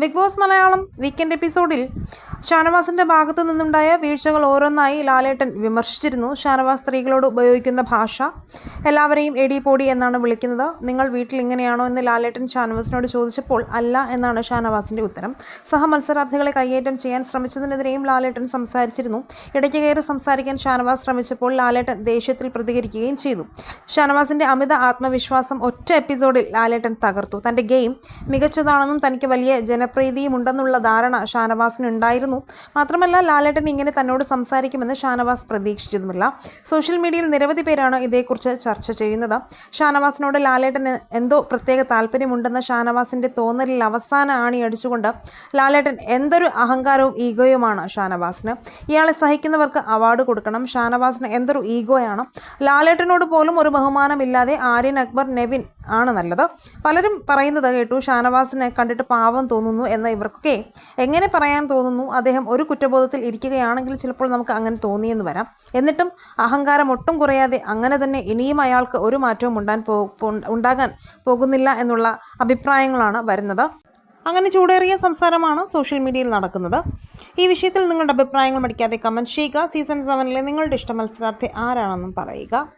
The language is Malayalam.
ബിഗ് ബോസ് മലയാളം വീക്കെൻഡ് എപ്പിസോഡിൽ ഷാനവാസിന്റെ ഭാഗത്തു നിന്നുണ്ടായ വീഴ്ചകൾ ഓരോന്നായി ലാലേട്ടൻ വിമർശിച്ചിരുന്നു. ഷാനവാസ് സ്ത്രീകളോട് ഉപയോഗിക്കുന്ന ഭാഷ എല്ലാവരെയും എടി പൊടി എന്നാണ് വിളിക്കുന്നത്. നിങ്ങൾ വീട്ടിൽ ഇങ്ങനെയാണോ എന്ന് ലാലേട്ടൻ ഷാനവാസിനോട് ചോദിച്ചപ്പോൾ അല്ല എന്നാണ് ഷാനവാസിന്റെ ഉത്തരം. സഹമത്സരാർത്ഥികളെ കയ്യേറ്റം ചെയ്യാൻ ശ്രമിച്ചതിനെതിരെയും ലാലേട്ടൻ സംസാരിച്ചിരുന്നു. ഇടയ്ക്ക് കയറി സംസാരിക്കാൻ ഷാനവാസ് ശ്രമിച്ചപ്പോൾ ലാലേട്ടൻ ദേഷ്യത്തിൽ പ്രതികരിക്കുകയും ചെയ്തു. ഷാനവാസിന്റെ അമിത ആത്മവിശ്വാസം ഒറ്റ എപ്പിസോഡിൽ ലാലേട്ടൻ തകർത്തു. തന്റെ ഗെയിം മികച്ചതാണെന്നും തനിക്ക് വലിയ ജനപ്രീതിയും ഉണ്ടെന്നുള്ള ധാരണ ഷാനവാസിന് ഉണ്ടായിരുന്നു. മാത്രമല്ല ലാലേട്ടൻ ഇങ്ങനെ തന്നോട് സംസാരിക്കുമെന്ന് ഷാനവാസ് പ്രതീക്ഷിച്ചതുമില്ല സോഷ്യൽ മീഡിയയിൽ നിരവധി പേരാണ് ഇതേക്കുറിച്ച് ചർച്ച ചെയ്യുന്നത്. ഷാനവാസിനോട് ലാലേട്ടന് എന്തോ പ്രത്യേക താല്പര്യമുണ്ടെന്ന ഷാനവാസിന്റെ തോന്നലിൽ അവസാന ആണി അടിച്ചുകൊണ്ട് ലാലേട്ടൻ എന്തൊരു അഹങ്കാരവും ഈഗോയുമാണ് ഷാനവാസിന്. ഇയാളെ സഹിക്കുന്നവർക്ക് അവാർഡ് കൊടുക്കണം. ഷാനവാസിന് എന്തൊരു ഈഗോയാണ്. ലാലേട്ടനോട് പോലും ഒരു ബഹുമാനമില്ലാതെ ആര്യൻ അക്ബർ നെവിൻ ആണ് നല്ലത്. പലരും പറയുന്നത് കേട്ടു ഷാനവാസിനെ കണ്ടിട്ട് പാവം തോന്നുന്നു എന്ന ഇവർക്കൊക്കെ എങ്ങനെ പറയാൻ തോന്നുന്നു? അദ്ദേഹം ഒരു കുറ്റബോധത്തിൽ ഇരിക്കുകയാണെങ്കിൽ ചിലപ്പോൾ നമുക്ക് അങ്ങനെ തോന്നിയെന്ന് വരാം. എന്നിട്ടും അഹങ്കാരം ഒട്ടും കുറയാതെ അങ്ങനെ തന്നെ ഇനിയും അയാൾക്ക് ഒരു മാറ്റവും ഉണ്ടാൻ പോ ഉണ്ടാകാൻ പോകുന്നില്ല എന്നുള്ള അഭിപ്രായങ്ങളാണ് വരുന്നത്. അങ്ങനെ ചൂടേറിയ സംസാരമാണ് സോഷ്യൽ മീഡിയയിൽ നടക്കുന്നത്. ഈ വിഷയത്തിൽ നിങ്ങളുടെ അഭിപ്രായങ്ങൾ മടിക്കാതെ കമന്റ് ചെയ്യുക. സീസൺ സെവനിലെ നിങ്ങളുടെ ഇഷ്ട മത്സരാർത്ഥി ആരാണെന്നും പറയുക.